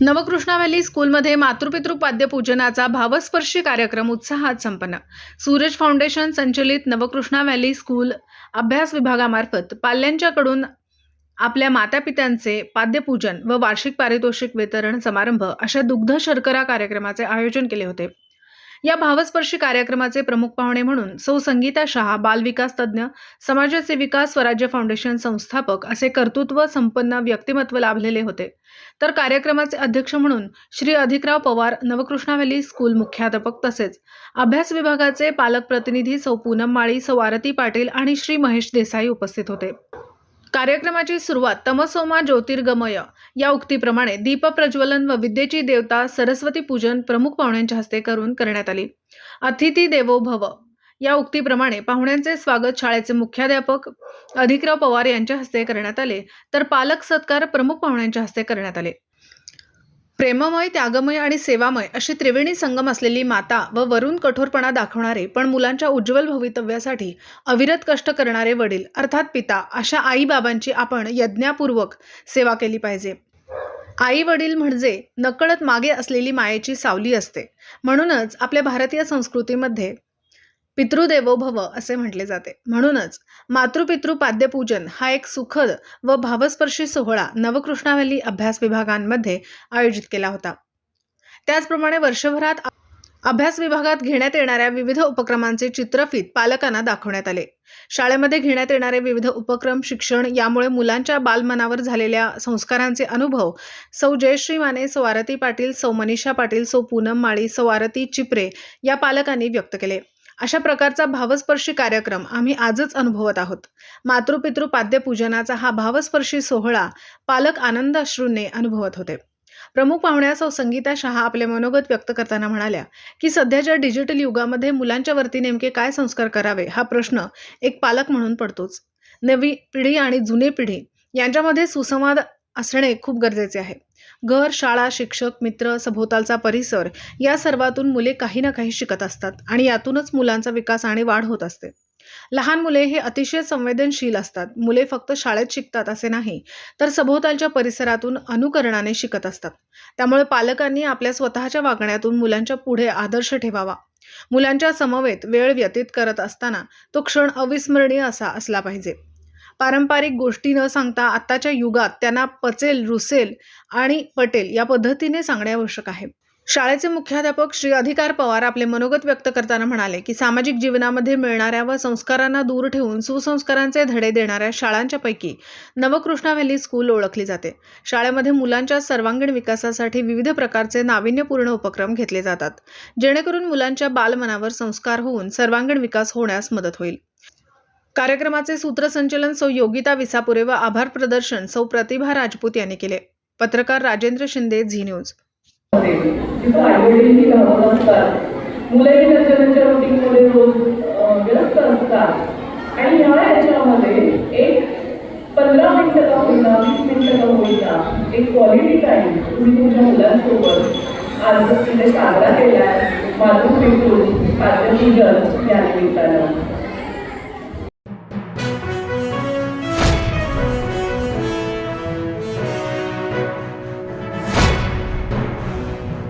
Navkrishna valley स्कूलमध्ये मातृपितृ पाद्यपूजनाचा भावस्पर्शी कार्यक्रम उत्साहात संपन्न. सूरज फाउंडेशन संचलित नवकृष्णा व्हॅली स्कूल अभ्यास विभागामार्फत पाल्यांच्याकडून आपल्या मातापित्यांचे पाद्यपूजन व वार्षिक पारितोषिक वितरण समारंभ अशा दुग्ध शर्करा कार्यक्रमाचे आयोजन केले होते. या भावस्पर्शी कार्यक्रमाचे प्रमुख पाहुणे म्हणून सौ संगीता शहा बालविकास तज्ज्ञ समाजसेविका स्वराज्य फाउंडेशन संस्थापक असे कर्तृत्व संपन्न व्यक्तिमत्व लाभलेले होते. तर कार्यक्रमाचे अध्यक्ष म्हणून श्री अधिकराव पवार नवकृष्णा व्हॅली स्कूल मुख्याध्यापक तसेच अभ्यास विभागाचे पालक प्रतिनिधी सौ पूनम माळी सौ आरती पाटील आणि श्री महेश देसाई उपस्थित होते. कार्यक्रमाची सुरुवात तमसोमा ज्योतिर्गमय. या उक्तीप्रमाणे दीपप्रज्वलन व विद्येची देवता सरस्वती पूजन प्रमुख पाहुण्यांच्या हस्ते करून करण्यात आली. अतिथी देवो भव या उक्तीप्रमाणे पाहुण्यांचे स्वागत शाळेचे मुख्याध्यापक अधिकराव पवार यांच्या हस्ते करण्यात आले. तर पालक सत्कार प्रमुख पाहुण्यांच्या हस्ते करण्यात आले. प्रेममय त्यागमय आणि सेवामय अशी त्रिवेणी संगम असलेली माता व वरून कठोरपणा दाखवणारे पण मुलांच्या उज्ज्वल भवितव्यासाठी अविरत कष्ट करणारे वडील अर्थात पिता अशा आईबाबांची आपण यज्ञापूर्वक सेवा केली पाहिजे. आई वडील म्हणजे नकळत मागे असलेली मायेची सावली असते. म्हणूनच आपल्या भारतीय संस्कृतीमध्ये पितृदेवो भव असे म्हटले जाते. म्हणूनच मातृपितृ पाद्यपूजन हा एक सुखद व भावस्पर्शी सोहळा नवकृष्णावली अभ्यास विभागांमध्ये आयोजित केला होता. त्याचप्रमाणे वर्षभरात अभ्यास विभागात घेण्यात येणाऱ्या विविध उपक्रमांचे चित्रफित पालकांना दाखवण्यात आले. शाळेमध्ये घेण्यात येणारे विविध उपक्रम शिक्षण यामुळे मुलांच्या बालमनावर झालेल्या संस्कारांचे अनुभव सौ जयश्री माने सौ आरती पाटील सौ मनीषा पाटील सौ पूनम माळी सौ आरती चिपरे या पालकांनी व्यक्त केले. अशा प्रकारचा भावस्पर्शी कार्यक्रम आम्ही आजच अनुभवत आहोत. मातृपितृ पाद्यपूजनाचा हा भावस्पर्शी सोहळा पालक आनंद अश्रूंनी अनुभवत होते. प्रमुख पाहुण्यास संगीता शहा आपले मनोगत व्यक्त करताना म्हणाल्या की सध्याच्या डिजिटल युगामध्ये मुलांच्या वरती नेमके काय संस्कार करावे हा प्रश्न एक पालक म्हणून पडतोच. नवी पिढी आणि जुनी पिढी यांच्यामध्ये सुसंवाद असणे खूप गरजेचे आहे. घर शाळा शिक्षक मित्र सभोवतालचा परिसर या सर्वातून मुले काही ना काही शिकत असतात आणि यातूनच मुलांचा विकास आणि वाढ होत असते. लहान मुले हे अतिशय संवेदनशील असतात. मुले फक्त शाळेत शिकतात असे नाही तर सभोवतालच्या परिसरातून अनुकरणाने शिकत असतात. त्यामुळे पालकांनी आपल्या स्वतःच्या वागण्यातून मुलांच्या पुढे आदर्श ठेवावा. मुलांच्या समवेत वेळ व्यतीत करत असताना तो क्षण अविस्मरणीय असा असला पाहिजे. पारंपरिक गोष्टी न सांगता आत्ताच्या युगात त्यांना पचेल रुसेल आणि पटेल या पद्धतीने सांगणे आवश्यक आहे. शाळेचे मुख्याध्यापक श्री अधिकार पवार आपले मनोगत व्यक्त करताना म्हणाले की सामाजिक जीवनामध्ये मिळणाऱ्या व संस्कारांना दूर ठेवून सुसंस्कारांचे धडे देणाऱ्या शाळांच्या पैकी नवकृष्णा व्हॅली स्कूल ओळखली जाते. शाळेमध्ये मुलांच्या सर्वांगीण विकासासाठी विविध प्रकारचे नाविन्यपूर्ण उपक्रम घेतले जातात जेणेकरून मुलांच्या बालमनावर संस्कार होऊन सर्वांगीण विकास होण्यास मदत होईल. कार्यक्रमाचे सूत्रसंचलन सौ योगिता विसापुरे व आभार प्रदर्शन सौ प्रतिभा राजपूत यांनी केले. पत्रकार राजेंद्र शिंदे झी न्यूज. आणि एक पंधरा का होईना वीस का होईना एक क्वालिटी टाईम तुम्ही तुमच्या मुलांसोबत आज तिथे साजरा केला आहे या निमित्तानं.